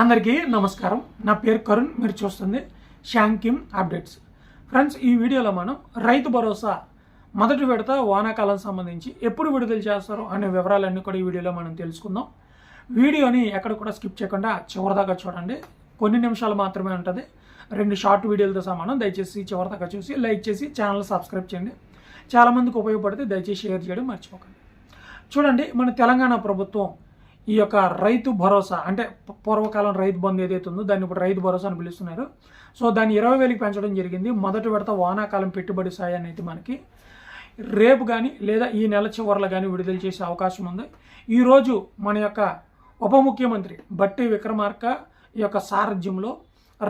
అందరికీ నమస్కారం. నా పేరు కరుణ్ మీరు చూస్తుంది షాంకిమ్ అప్డేట్స్. ఫ్రెండ్స్ ఈ వీడియోలో మనం రైతు భరోసా మొదటి విడత వానాకాలం సంబంధించి ఎప్పుడు విడుదల చేస్తారు అనే వివరాలన్నీ కూడా ఈ వీడియోలో మనం తెలుసుకుందాం. వీడియోని ఎక్కడ కూడా స్కిప్ చేయకుండా చివరిదాకా చూడండి. కొన్ని నిమిషాలు మాత్రమే ఉంటుంది. రెండు షార్ట్ వీడియోలతో సమానం దయచేసి చివరిదాకా చూసి లైక్ చేసి ఛానల్ సబ్స్క్రైబ్ చేయండి. చాలామందికి ఉపయోగపడితే దయచేసి షేర్ చేయడం మర్చిపోకండి. చూడండి మన తెలంగాణ ప్రభుత్వం ఈ యొక్క రైతు భరోసా అంటే పూర్వకాలం రైతు బంధు ఏదైతే ఉందో దాన్ని ఇప్పుడు రైతు భరోసా అని పిలుస్తున్నారు. సో దాన్ని ఇరవై వేలకి పెంచడం జరిగింది. మొదటి విడత వానాకాలం పెట్టుబడి సాయాన్ని అయితే మనకి రేపు కానీ లేదా ఈ నెల చివరిలో కానీ విడుదల చేసే అవకాశం ఉంది. ఈరోజు మన యొక్క ఉప ముఖ్యమంత్రి బట్టి విక్రమార్క ఈ యొక్క సారథ్యంలో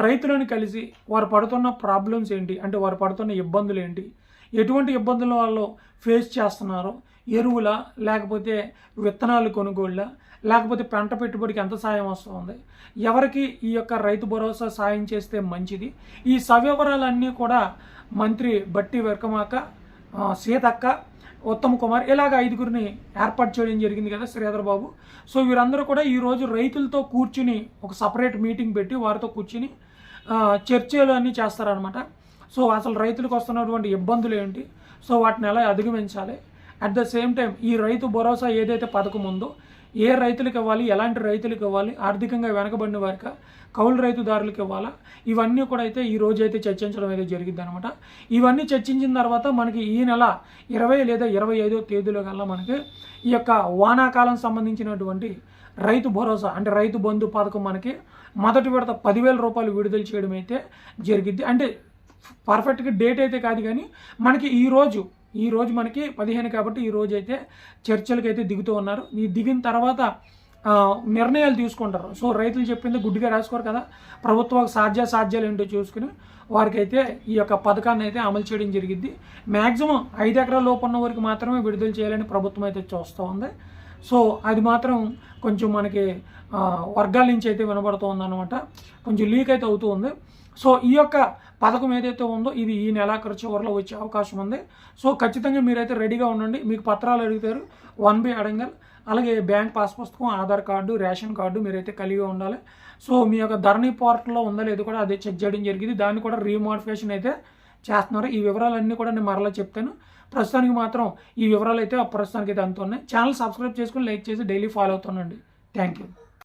రైతులను కలిసి వారు పడుతున్న ప్రాబ్లమ్స్ ఏంటి? అంటే వారు పడుతున్న ఇబ్బందులు ఏంటి? ఎటువంటి ఇబ్బందులు వాళ్ళు ఫేస్ చేస్తున్నారో? ఎరువుల లేకపోతే విత్తనాలు కొనుగోళ్ళ లేకపోతే పంట పెట్టుబడికి ఎంత సాయం వస్తుంది? ఎవరికి ఈ యొక్క రైతు భరోసా సాయం చేస్తే మంచిది? ఈ సవివరాలన్నీ కూడా మంత్రి బట్టి వెరకమాక సీతక్క ఉత్తమ్ కుమార్ ఇలాగ ఐదుగురిని ఏర్పాటు చేయడం జరిగింది కదా శ్రీధర్ బాబు. సో వీరందరూ కూడా ఈరోజు రైతులతో కూర్చుని ఒక సపరేట్ మీటింగ్ పెట్టి వారితో కూర్చుని చర్చలు అన్నీ చేస్తారనమాట సో అసలు రైతులకు వస్తున్నటువంటి ఇబ్బందులు ఏంటి? సో వాటిని ఎలా అధిగమించాలి? అట్ ద సేమ్ టైం ఈ రైతు భరోసా ఏదైతే పథకం ఉందో ఏ రైతులకు ఇవ్వాలి ఎలాంటి రైతులకు ఇవ్వాలి ఆర్థికంగా వెనకబడిన వారికి కౌలు రైతుదారులకు ఇవ్వాలా? ఇవన్నీ కూడా అయితే ఈ రోజు అయితే చర్చించడం అయితే జరిగింది అనమాట ఇవన్నీ చర్చించిన తర్వాత మనకి ఈ నెల ఇరవై లేదా ఇరవై ఐదో తేదీలో కల్లా మనకి ఈ యొక్క వానాకాలం సంబంధించినటువంటి రైతు భరోసా అంటే రైతు బంధు పథకం మనకి మొదటి విడత పదివేల రూపాయలు విడుదల చేయడం అయితే జరిగింది అంటే పర్ఫెక్ట్గా డేట్ అయితే కాదు కానీ మనకి ఈరోజు ఈ రోజు మనకి పదిహేను కాబట్టి ఈ రోజు అయితే చర్చలకు అయితే దిగుతూ ఉన్నారు. ఈ దిగిన తర్వాత నిర్ణయాలు తీసుకుంటారు. సో రైతులు చెప్పింది గుడ్డిగా రాసుకోరు కదా. ప్రభుత్వం సాధ్య సాధ్యాలు ఏంటో చూసుకుని వారికైతే ఈ యొక్క పథకాన్ని అయితే అమలు చేయడం జరిగింది మ్యాక్సిమం ఐదు ఎకరాల లోపు ఉన్న వారికి మాత్రమే విడుదల చేయాలని ప్రభుత్వం అయితే చూస్తూ ఉంది. సో అది మాత్రం కొంచెం మనకి వర్గాల నుంచి అయితే వినబడుతుంది అనమాట కొంచెం లీక్ అయితే అవుతూ ఉంది సో ఈ యొక్క పథకం ఏదైతే ఉందో ఇది ఈ నెలాఖరు చివరిలో వచ్చే అవకాశం ఉంది. సో ఖచ్చితంగా మీరైతే రెడీగా ఉండండి. మీకు పత్రాలు అడుగుతారు. One B Adangal. అలాగే బ్యాంక్ పాస్ పుస్తకం ఆధార్ కార్డు రేషన్ కార్డు మీరైతే కలిగి ఉండాలి. సో మీ యొక్క ధరణి పోర్టల్లో ఉందా లేదు కూడా అదే చెక్ చేయడం జరిగింది. దాన్ని కూడా రీమోడిఫికేషన్ అయితే చేస్తున్నారు. ఈ వివరాలన్నీ కూడా నేను మరలా చెప్తాను. ప్రస్తుతానికి మాత్రం ఈ వివరాలు అయితే ప్రస్తుతానికి అయితే అంత ఉన్నాయి. ఛానల్ సబ్స్క్రైబ్ చేసుకుని లైక్ చేసి డైలీ ఫాలో అవుతానండి థ్యాంక్ యూ